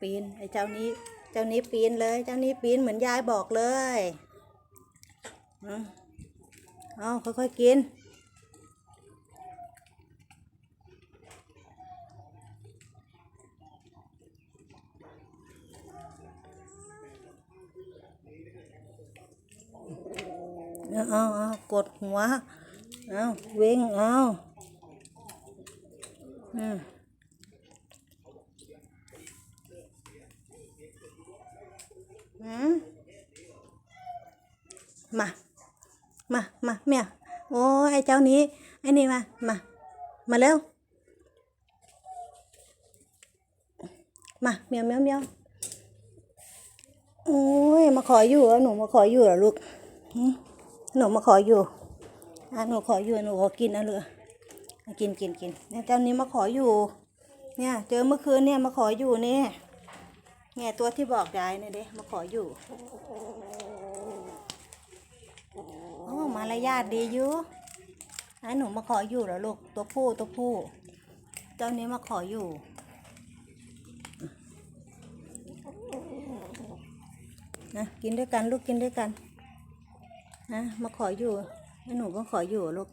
ปีนไอ้เจ้านี้ เจ้านี้ปีนเลย เจ้านี้ปีนเหมือนยายบอกเลยเอาค่อยๆกินเอาเอาเอากดหัว เอาเว้งเอาอืม มมา มา มาเมียโอ้ยไอ้เจ้านี้ไอ้นี่มา มา มาเร็ว มาเมียวเมียวเมียวโอ้ย มาขออยู่หรอหนูมาขออยู่เหรอลูกหนูมาขออยู่อะหนูขออยู่หนูขอกินนะเลยกินกินกินเนี่ยเจ้านี้มาขออยู่ เนี่ย เจอเมื่อคืนเนี่ยมาขออยู่เนี่ย เนี่ยตัวที่บอกยายเนี่ยเด้มาขออยู่โอ้มารยาทดีอยู่ไอ้หนูมาขออยู่เหรอลูกตัวผู้ตัวผู้ เจ้านี้มาขออยู่นะกินด้วยกันลูกกินด้วยกันนะมาขออยู่ไอ้หนูก็ขออยู่ลูก